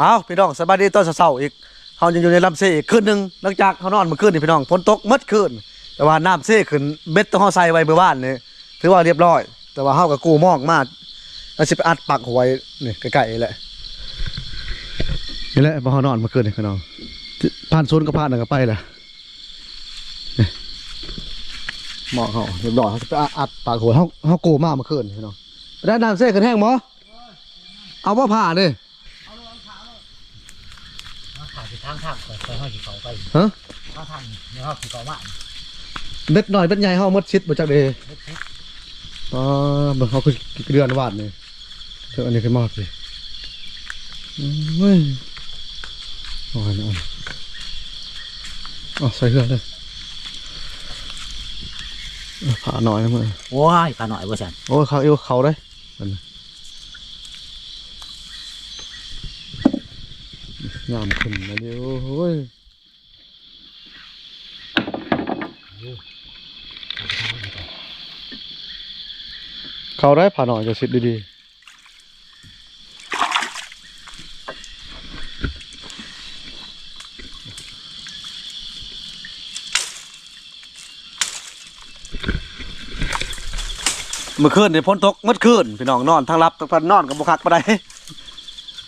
เอาพี่น้องสบายดีตอนเช้าๆอีกเฮายังอยู่ในลำเซอีกคืนหนึงหลังจากเฮานอนเมื่อคืนนี่พี่น้องฝนตกหมดคืนแต่ว่าน้ำเซขึ้นเบ็ดต้องเฮาใส่ไว้เมื่อวานนี่ถือว่าเรียบร้อย แต่ว่าเฮาก็กู้มอกมาแล้วสิไปอัดปักเอาไว้นี่ใกล้ๆนี่แหละนี่แหละบ่เฮานอนเมื่อคืนนี่พี่น้องผ่านโซนก็ผ่านนั่นก็ไปแหละนี่หมอกเฮาเรียบร้อยเฮาสิไปอัดปักหัวเฮาเฮากู้มาเมื่อคืนนี่พี่น้องไปได้น้ำเซขึ้นแห้งบ่เอาบ่ผ่าเด้ขาสิทางทางก่อนค่อยห้อยสิเขาไปฮะทางทางเนี่ยเขาสิเขาว่าเบ็ดหน่อยเบ็ดใหญ่เฮาหมดชิดบ่จักเด้อ๋อเบิ่งเฮาคือเดือนวาดนี่เท่าอันนี้คือมากสิอืมเว้ยเอ๋อนี่อ๋อใส่เหือเลยเอาผ่าหน่อยนะมึงโอ้ยปลาหน่อยบ่สันโอ้ยเขาเอวเขาได้มัน งามขึ้นมาเดียวโอ้ยเขาได้ผ่าหน่อยจะสิดดีๆเมื่อคืนนี่พ้นตกเมื่อคืนพี่น้องนอนทั้งรับทั้งพันนอนกับบุคักปได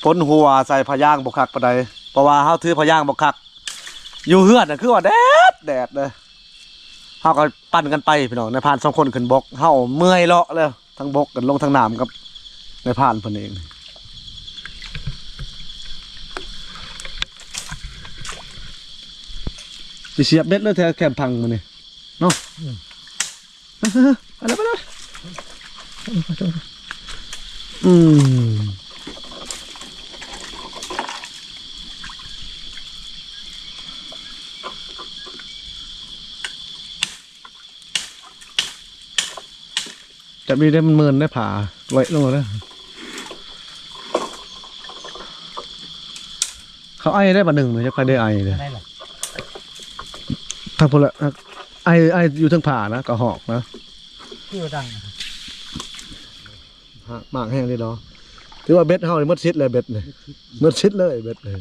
พ้นหัวใส่พย่างบุคักปะไดเพราะว่าเฮาถือพย่างบุคัก อยู่เฮือนน่ะคือว่าแดดแดดเลยเฮาก็ปั่นกันไปพี่น้องในพานสองคนขึ้นบกเฮาเมื่อยเลาะเลยทั้งบกกันลงทั้งน้ำกับในพานเพิ่นเองสิเสียบเบ็ดเลยแท้แคมพังมันนี่เนาะไปแล้วไปแล้วอืม จะมีได้มันเมินได้ผ่าไว้ลงแล้วเขาไอได้บันหนึ่งเลยจะใครได้ไอเลยได้หรอทางพลไอไออยู่ทางผ่านะก็หอกนะที่ว่าดังฮะหมากแห้งเลยเนาะถือว่าเบ็ดเฮานี่หมดชิดเลยเบ็ดเลยหมดชิดเลยเบ็ดเลย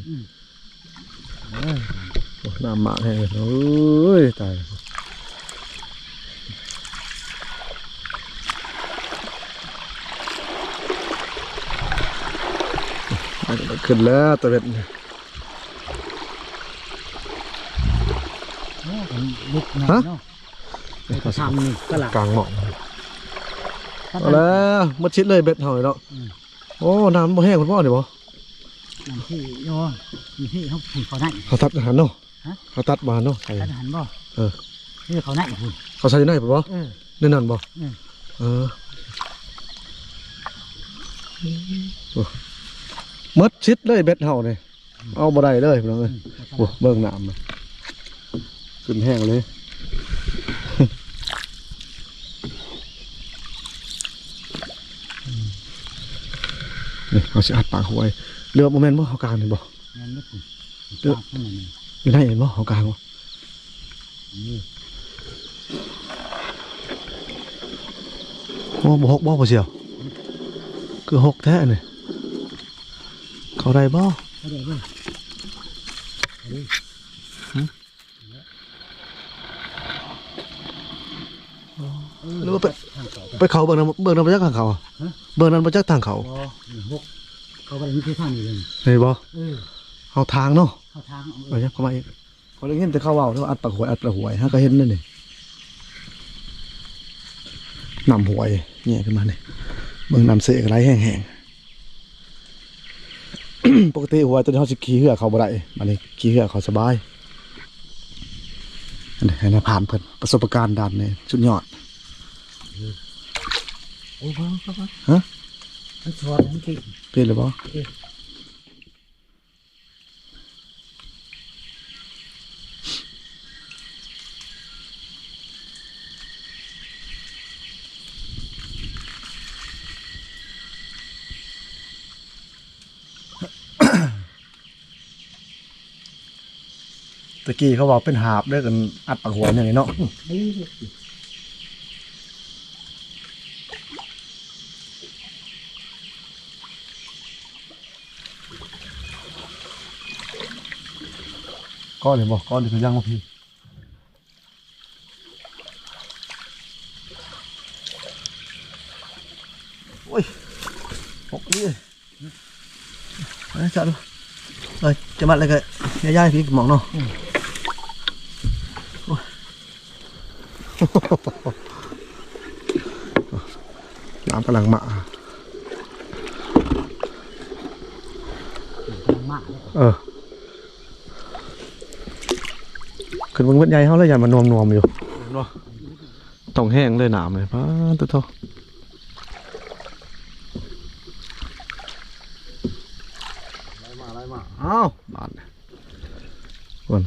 โอ้น้ำหมากแห้งเลยโอ้ยตาย ขึ้นแล้วตัวเบ็ดนี่ลุกนะเนาะไปทำนี่ก็หลักกลางหมอกเอาแล้วหมดชิดเลยเบ็ดเฮานี่เนาะโอ้น้ำบ่แห้งคุณพ่อเดี๋ยวบ่ที่เนาะที่เขาผูกเขาได้เขาตัดอาหารเนาะฮะเขาตัดมาเนาะใส่ทหารบ่เออที่เขาได้คุณเขาใส่อยู่ไหนปะบ่เออในนั่นบ่อืมเออโอ้ห มดชิดเลยเบ็ดเฮานี่เอาบ่ได้เลยพี่น้องเอ้ยโอ้เบิ่งน้ำมันขึ้นแห้งเลยนี่เอาสิอัดปากหวยเรือบ่แม่นบ่เฮากลางนี่บ่นั่นไม่คุณเด้ออยู่ไหนเห็นบ่เฮากลางบ่โอ้บ่หกบ่บ่เสียวคือหกแท้เนี่ย เขาได้บ่เขาได้บ่หรือว่าไปทางเขาไปเขาเบิ่งน้ำเบิ่งน้ำประจักษ์ทางเขาอะฮะเบิ่งน้ำประจักษ์ทางเขาอ๋อหกเขาก็ได้มีที่ทางอยู่เลยเห็นบ่เออเอาทางเนาะเข้าทางเอาเนี่ยเข้ามาอีกเขาเลยเห็นแต่เขาเว้าที่ว่าอัดปากหวยอัดปากหวยฮะก็เห็นนั่นนี่นำหวยเนี่ยขึ้นมานี่เบิ่งนำเสกไรแห้งๆ ปกติหวยตัวนี้เขาสิขี่เหือเขาบ่ได้บัดนี้ขี่เหือเขาสบายอันนี้ให้นายผ่านเพิ่นประสบการณ์ด้านนี้สุดยอดโอ้โหครับฮะมันชวนมันติเป็นหรือบ่เออตะกี้เขาบอกเป็นหาบด้อกันอัดปากหัวอย่างนี้เนาะก้อนเห็นบ่ก้อนที่เขาย่างมาพี่โอ้ยหกนี่ไปจัดดูเอ้ยจะมัดอะไรกันย่าๆพี่หมองเนาะโอ้ย น้ำกำลังมามากเลยเออขึ้นเบิ่งเบ็ดใหญ่เขาเลยอย่ามานวมนวมๆอยู่เนาะต้องแห้งเลยหนามเลยป้าตัวโตไล่มาไล่มาอ้าวบาดคน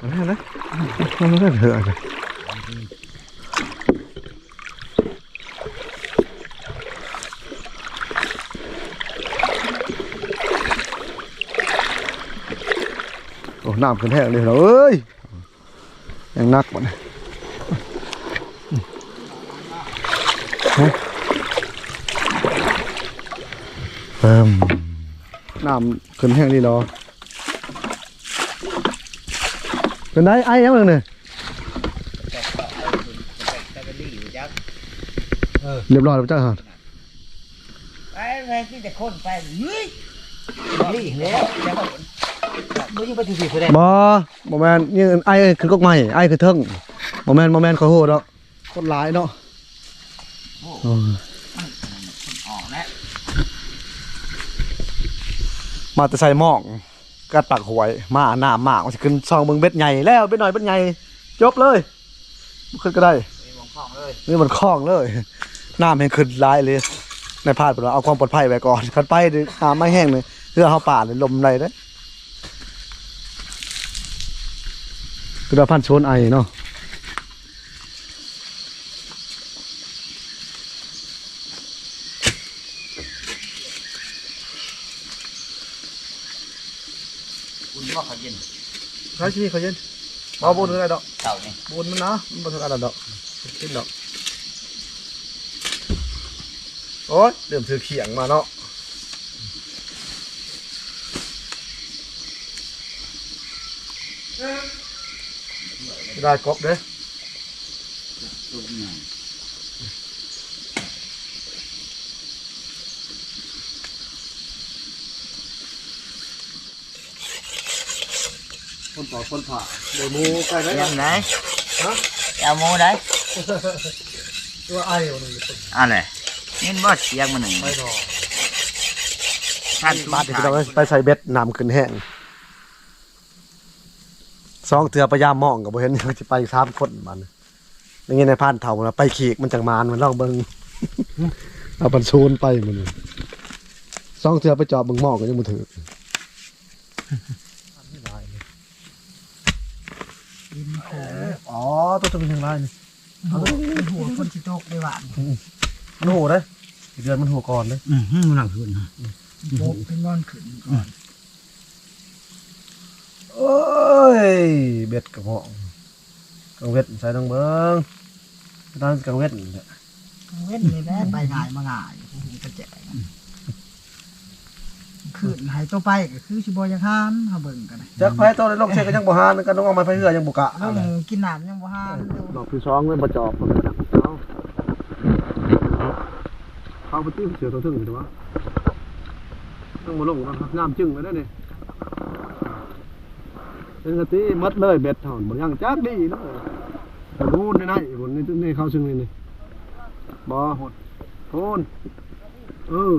อะไรนะมันก็เถอะอะไร โอ้น้ำขึ้นแห้งเลยเหรอเอ้ยยังนักบ่เนี่ยฮะเพิ่มน้ำขึ้นแห้งดีเหรอเป็นไงไอ้ยังไงเนี่ยเรียบร้อยแล้วจ้าฮะไปไปที่แต่คนไปเฮ้ยนี่แล้วแล้ บ่ยิ่ไปถึงสี่คนได้บ่บ่แมนนี่ไอ้คือกกใหม่ไอ้คือเทิงบ่แมนบ่แมนขอโทษดอกคนหลายเนาะโอ้ออกแล้วมาแต่ใส่หม้องกัดปากหวยมาหน้ามากมันสิขึ้นซองเบิ่งเบ็ดใหญ่แล้วเบ็ดน้อยเบ็ดใหญ่จบเลยบ่ขึ้นก็ได้มีมองคล้องเลยนี่มันคล้องเลยน้ำแห้งขึ้นหลายเลยในพลาดไปแล้วเอาความปลอดภัยไว้ก่อนคันไปดิน้ำไม่แห้งเลยเรือเฮาป่าเลยลมไรเด้อ คือเราพันโซนไอเนาะคุณว่าเขาเย็นใช้ชีวิตเขาเย็นเอาบุญอะไรดอกเต่านี่บุญมันนะมันบ่ทันอะไรดอกกินดอกโอ้ยเริ่มถือเขียงมาเนาะ ได้กบเด้อตัวนี้คนต่อคนผ่าเดี๋ยวหมูใกล้ได้ยังไงฮะเอาหมูได้ตัวไอ้วันนี้อะไรนี่บ่เสียงมันหนึ่งไม่รอท่านบาดเดี๋ยวเราไปใส่เบ็ดน้ำขึ้นแห้ง สองเถื่อพยายามมองกับบ่เห็นยังจะไปสามคนมันอย่างงี้ในพานเท่ามันไปขีกมันจังมานมันลองเบิ่งเอาปันซูนไปมันสองเถื่อไปจอบเบิ่งหมองก็ยังบ่ถืออ๋อตัวจะเป็นทางไรนี่หัวคนที่โตกได้หวานมันโหได้อเดือนมันหัวก่อนเลยอือหือหลังขึ้นโบกเป็นนอนขึ้นก่อน โอ้ยเบ็ดกับหองกังเวทใส่ต้องเบิ้งตอนกังเวทเนี่ยเว้นเลยแม่ไปง่ายมาง่ายผู้หูกระแจขืนหายตัวไปก็คือชิบอยยังห้ามเขาเบิ่งกันนะจักไฟตัวในโลกเช็คก็ยังบ่หานกันต้องเอาไม้ไฟเหือยังบ่กะลุงกินน้ำยังบ่ห้ามอยู่ดอกที่สองเลยบ่จอบเอาเข้าไปตื้อเสือตัวถึงถูกปะต้องมาลงนะครับน้ำจึงเลยได้นี่เป็นกะทิมัดเลยเบ็ดเท่านั้นบ่ยังจักดีเนาะแต่พูนในในผลนี่นี่เข้าซึ่งนี่นี่บ่หดโทนเออ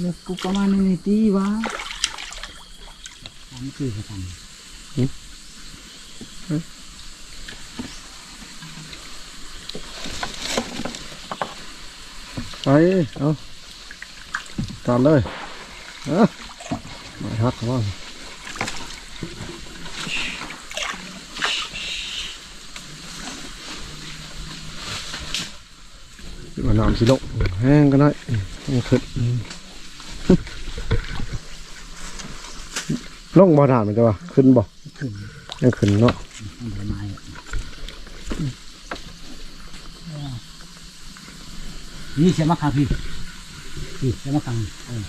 เล็กกูประมาณนี้ตีวะนี่คือเขาท ไปเอาตามเลยเอะมาฮักเขาว่าว่าน้ำสิลงแห้งก็ได้แห้งขึ้นลงบ่ถามมันจะว่าขึ้นบ่ยังขึ้นเนาะ มันเป็นไม้ นี่เสียมาคังพี่นี่เสียมาคังเออ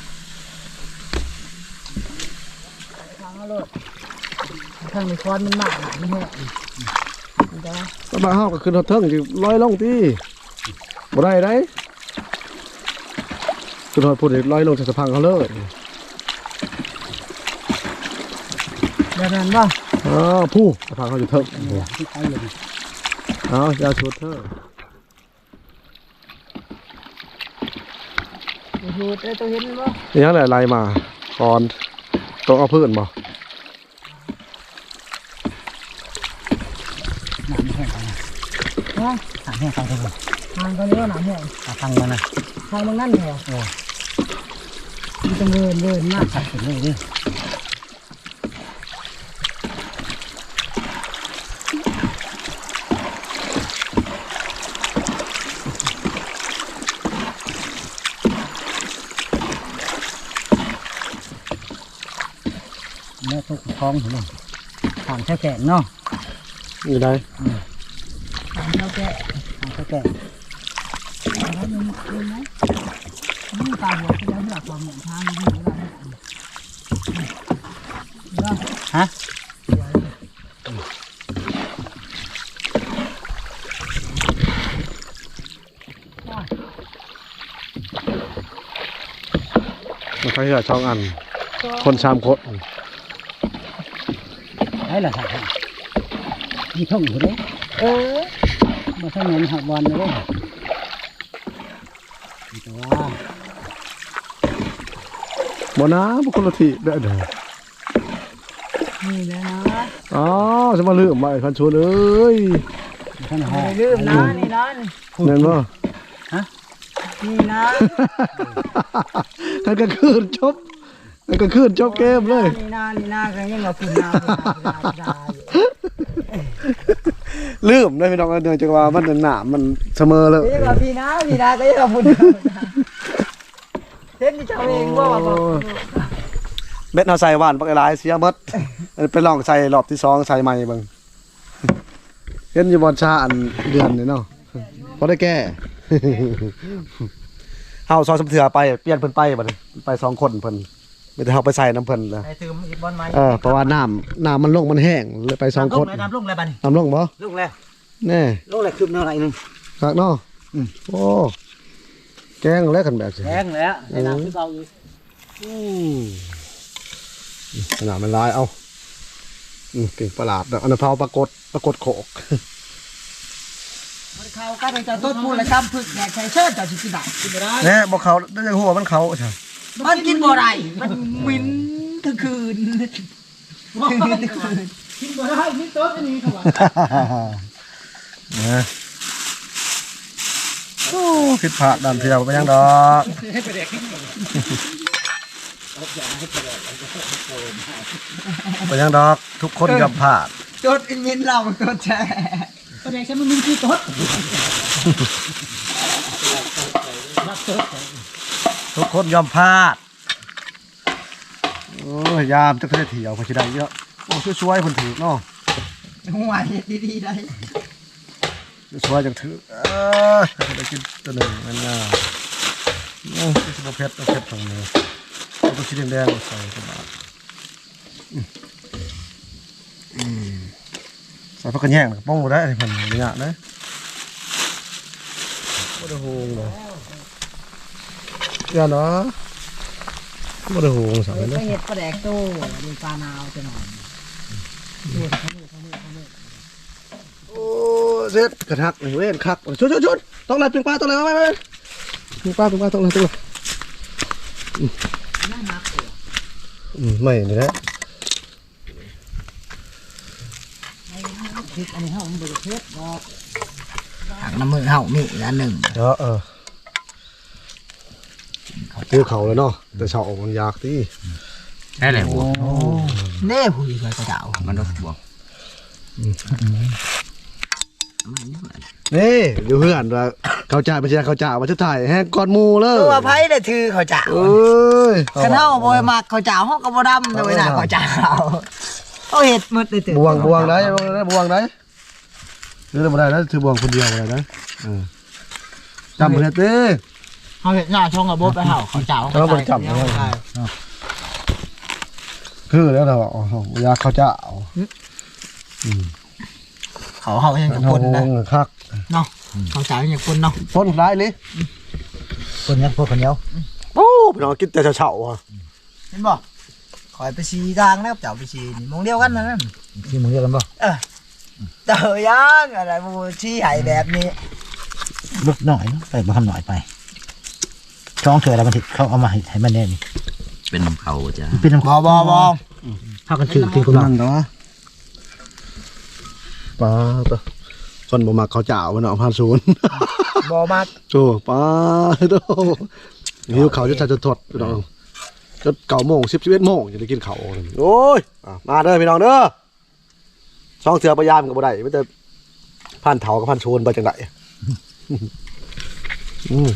ทางโลดทางในคอนมันมากหนามันแห้งมันจะสบายเฮาก็ขึ้นรถเทิงสิลอยลงติบ่ได้ได้ขึ้นรถพูดลอยลงจากสะพานเขาเลยแบบนั้นบ่อ๋อผู้สะพานเขาอยู่เทิงที่ใช้เลยเอายาชุดเทิง ดูดเอ้ยตัวเห็นบ่นี่ยังไงไล่มาก่อนต้องเอาพื้นบ่น้ำไม่แห้งไปนะฮะน้ำแห้งไปทั้งหมดทางก็เยอะหนามแห้งตางมันะทางมันนั่นเหรอโอ้มันจะเวินเวินมากสัตว์เนเลยดิ เนื้อตุกท้องเห็นไหมทางแค่แก่เนาะอยู่ได้ทางเขาแก่ทางแค่แก่แล้วมันมันไหมนี่ตาหัวที่แล้วที่หลักความเหมือนทางนี่ไม่ได้ก็ฮะมันใช้เหลือช่องอัน คนสามคน ไอ้ละสัตว์มีท่องอยู่เลยเออมาท่องเงินหักวันเลยต่ว่าบ่นะบ่คลทีได้เด้อนี่แหละนะอ๋อจะมาลืมไว้คันชวนเอ้ยท่านหอไม่ลืมนะนี่นะแม่นบ่นี่นะกันก็คืนจบ กันก็คืนจบเกมเลย นี่นะนี่นะก็ยังเอาคุณนาคุณนาคุณนาลืมได้พี่น้องเนื่องจากว่ามันหนามันเสมอเลยนี่ก็พี่นะพี่นะก็ยังเอาคุณนาเห็นที่เจ้าเองว่าบอกเม็ดเอาใส่หวานปักหลายเสียหมดไปลองใส่รอบที่สองใส่ใหม่เบิ่งเห็นอยู่บอนชาอันเดือนนี่เนาะพอได้แก้เฮาซอยสมเถือไปเปลี่ยนเพิ่นไปบัดนี้ไปสองคนเพิ่น ไม่ได้เฮาไปใส่น้ำเพิ่นนะไอ้ตืมอีกบอลไม้เออเพราะว่าน้ำน้ำมันลงมันแห้งเลยไปสองคนน้ำลงแล้วบันน้ำลงบ่ลงแล้วแน่ลงแล้วคืบเท่าไหร่นึง คักเนาะอืม โอ้แกงแล้วกันแบบสิแพงแล้วในน้ำที่เราอยู่อืมขนาดมันร้ายเอาอืมเก่งประหลาดเด้ออันนั้นเผาปรากฏปรากฏโขกเขาก็เป็นเจ้าต้นพูดและซ้ำพึกแดกใส่เชิดเจ้าสิกินได้กินบ่ได้ แน่บอกเขาได้ยังหัวมันเขาใช่ มันกินบ่ได้มันมินทั้งคืนทั้งคืนกินบ่ได้กินต้นนี่เขาว่านะโอ้ผิดพลาดดันเทียวไปยังดอกไปยังดอกทุกคนยอมพลาดต้นมินเราต้นแช่แสดงใช่มันมีกี่ต้น ทุกคนยอมพลาดโอ้ยยามจะเคยเที่ยวพอชิได้เยอะโอ้ช่วยๆคนถือเนาะห่วยดีๆได้ช่วยจังถือเออได้กินตัวหนึ่งนั่นน่ะโอ้ยสิบเพชรเพชรตรงนี้เอาตัวสีแดงๆใส่กระบาดอืมอืมใส่พักกันแย่งป้องบ่ได้ไอ้พันเนี่ยนะบ่ได้โหงเลย อย่าเนาะบ่ได้โหงสั่งก็เลยเห็ดปลาแดกโตดูปลานาวจะหน่อยโอ้เสร็จกระทักหนึ่งเว้นคักชุดชุดชุดต้องอะไรเพียงปลาต้องอะไรมาไปเพียงปลาเพียงปลาต้องอะไรตัวอืมไม่นี่แหละคิดอันนี้เฮามันบ่ได้เฮ็ดดอกหักน้ำมือเฮามีอันหนึ่งเออเออ คือเขาเลยเนาะแต่ชาวออกมันยากที่ได้เลยหัวเน่ผู้ใหญ่กระเดามันรถบวกนี่อยู่เพื่อนว่าเขาจ่ายไปเชียร์เขาจ่ายมาชุดถ่ายแฮงก่อนหมูเลยตัวไผได้ถือเขาเจ้าเอ้ยคันเฮาบ่มักเขาเจ้าเฮาก็บ่ดำด้วยนะเขาเจ้าเอาเฮ็ดหมดเลยตื่นบวงบวงได้บวงได้บวงได้หรือบ่ได้นะถือบวงคนเดียวบ่ได้นะเออจำบ่ได้เต้ เฮาเฮ็ดหน้าช่องกับบ่ไปเฮาเขาเจ้าเขาบ่ได้จำคือแล้วเราอ๋ออยากเขาจะเอาเขาเฮายังจะโอ้คนโหนะคักเนาะเขาเจ้ายังคนเนาะพ้นร้ายเลยคนยังพวกคนเดียวโอ้พี่น้องกินแต่เฉาๆอะเห็นบ่คอยไปชี้ทางนะครับเจ้าไปชี้นี่มองเดียวกันนั่นที่มึงเรียกกันบ่เจ้ายังอะไรบ่ชี้ให้แบบนี้ลึกหน่อยไปบ่ทำหน่อยไป ช่องเถื่อแล้วมันสิเขาเอามาให้ให้มันแน่นี่เป็นน้ำเขาจ้ะเป็นน้ำบ่บ่บ่พากันถือถือคนละนั่นเนาะป้าตัวคนบ่มักเขาจะเอามันเอาพันศูนย์บ่มักโจ้ป้าโตหิวเขาจะจะจะทดพี่น้องจะเก้าโมงสิบสิบเอ็ดโมงจะได้กินเขาวโอ้ยอะมาเด้อพี่น้องเด้อช่องเสือพยายามกับบ่ได้ไม่แต่พันเถากับพันโชนไปจังไดอืม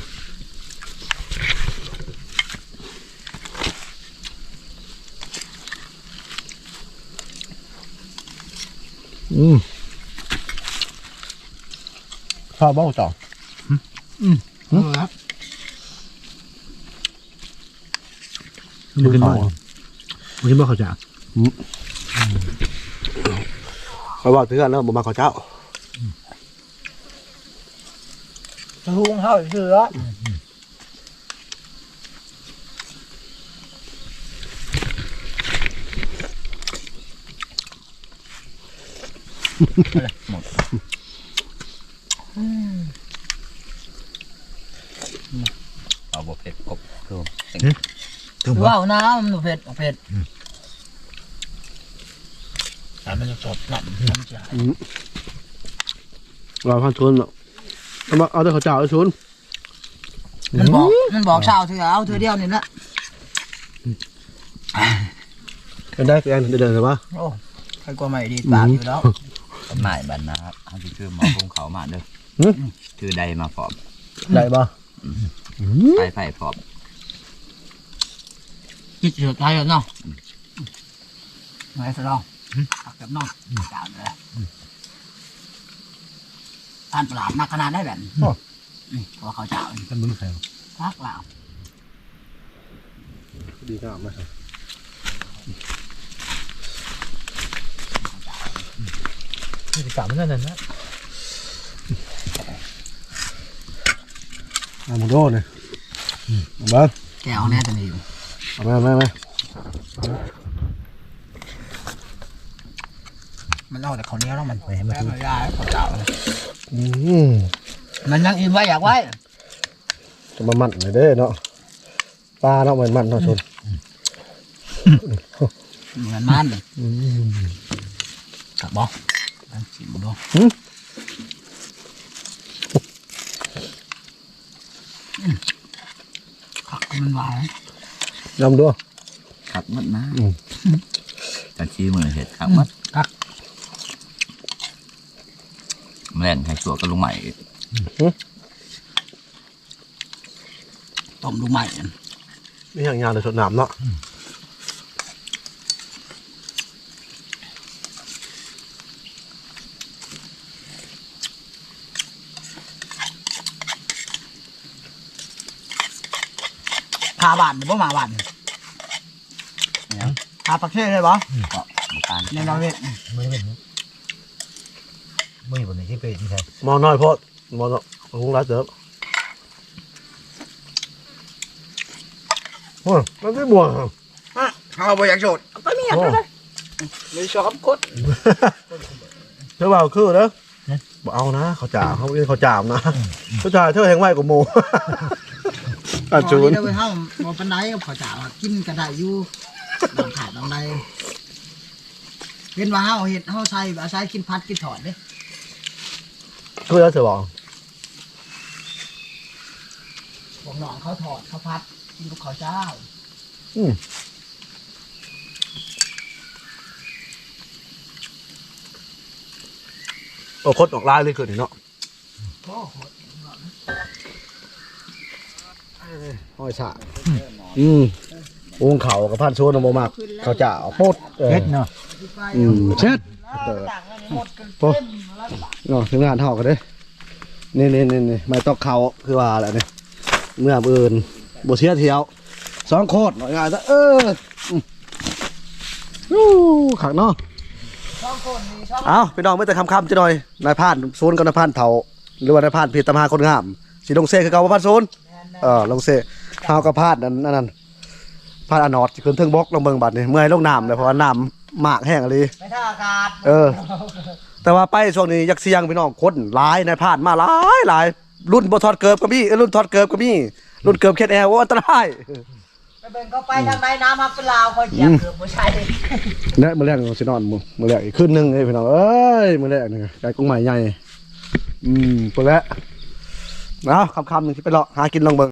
อืมข้าวบ้าต่อเออครับดูเขามึงคิดว่าเขาจะเขาบอกถึงกันแล้วบ่มาเขาเจ้าทุงเฮาเสือ เอาบเผ็ดกบคือถึงบ่ว้าวน้ำมันเผ็ดเผ็ดแต่มันจะสดน้ำน้ำจะเราพันชนเนาะเอามาเอาแต่เขาเจ้าเอาชนมันบอกมันบอกชาวเถือเอาเถือเดียวนี่นะเป็นได้แกนเดินๆเลยปะโอ้ใครกลัวใหม่ดีปากอยู่แล้ว หม่บันนะครับคือหมอภูงเขามาเด้อหึ ถือใดมาฟอบใดบ่ไผ่ไผ่พอบจิตเสียใจแล้วเนาะไงสะลองผักเก็บน้องจานเลยท่านปรลาดนักขนาดได้แบบนี้โอ้ อืเพาะว่าเจะาท่านมึงใครพักเหล่าดีงามนมครับ นี่23นั่นนะอามูโดเนี่ยเบิ้งแกเอาแน่จะหนอยู่เอามามมามันเล่าแต่เขาเนี้ยแล้วมันแหมมันยาเขาเจ้าอืมมันยังอินไว้อยากไว้จะมามันไหนเด้เนาะปลาเนาะมันมันเนาะชนมันมันกับบอ กชิมดูหืมขักมันหวานยำด้วยขับมัดนะอืมกันชี้มือเห็ดขับมัดแม่นให้ชัวก็ลุงใหม่อีกต้มดูใหม่นี่อย่างงานเลยชนน้ำเนาะ พาบานหรือว่ามาบานเนี่ยพาปักเช่เลยบ่ก็บุการในนอร์เวย์มือเป็นมือบนนี้ที่เป็นที่ใช่มองน้อยโพดมองเนาะคงรักเติบโอ้ยมันไม่บวงเขาบ่อยากโจดก็มีอย่างนั้นเลยไม่ชอบกดเธอว่าคือเด้อบ่เอานะเขาจ่าเขาเรียนเขาจ่ามนะเขาจ่าเธอแหงไหวกว่าโม อะจูนเดี๋ยวไปห้องบ่ปันไดกับเขาจ่ากินกระไดอยู่ดำขาดดำไดเป็นว่าเฮาเฮ็ดเฮาใช้อาศัยกินพัดกินถอดเด้คือแล้วเธอบอกบอกน้องเขาถอดเขาพัดกินกับข้าวเจ้าอืมโอ้คดออกลายเลยเกิดนี่เนาะห้ อยสะอืมองเขากับพันโซนบ่มาก เขาจะเอาโพดเออเฮ็ดเนาะอืมเช็ดเออโอ้เนาะถึงงานเท่ากันเด้นี่นี่นี่นี่ไม่ต้องเขาคือว่าอะไรเนี่ยเมื่อเบินบ่เสียเที่ยวสองโคตรหน่อยงานซะเอออืมอู้ขักเนาะเอาพี่น้องไม่แต่คำคำจะหน่อยนายพรานโซนกับนายพรานเถาหรือว่านายพรานเพชรตำหาคนงามสีลงเซ่คือเก่าว่าพรานโซนเออลงเซ่ เฮากับพรานนั่นนั่นนั่นพรานอนอดขึ้นเทิงบกลงเบิงบัดนี่เมื่อยลงน้ำเลยเพราะว่าน้ำหมากแห้งเลยไปท่าอากาศเออ แต่ว่าไปช่วงนี้ยักเสียงพี่น้องคนหลายนายพรานมาหลายหลายรุ่นบ่ทอดเกิบก็มีเอ้ยรุ่นทอดเกิบก็มีรุ่นเกิบเคสแอร์ว่าอันตรายไปเบิ่งเขาไปทางใดน้ำมาเป็นลาวคอยเหยียบเกือบบ่ใช่และมื้อแรกเราสินอนมื้อมื้อแรกอีกคืนหนึงเอ้ยพี่น้องเอ้ยมื้อแรกนี่ไก่กุ้งใหม่ใหญ่อืมเปิดแล้วเอาคำๆหนึ่งที่ไปเลาะหากินลองเบิ่ง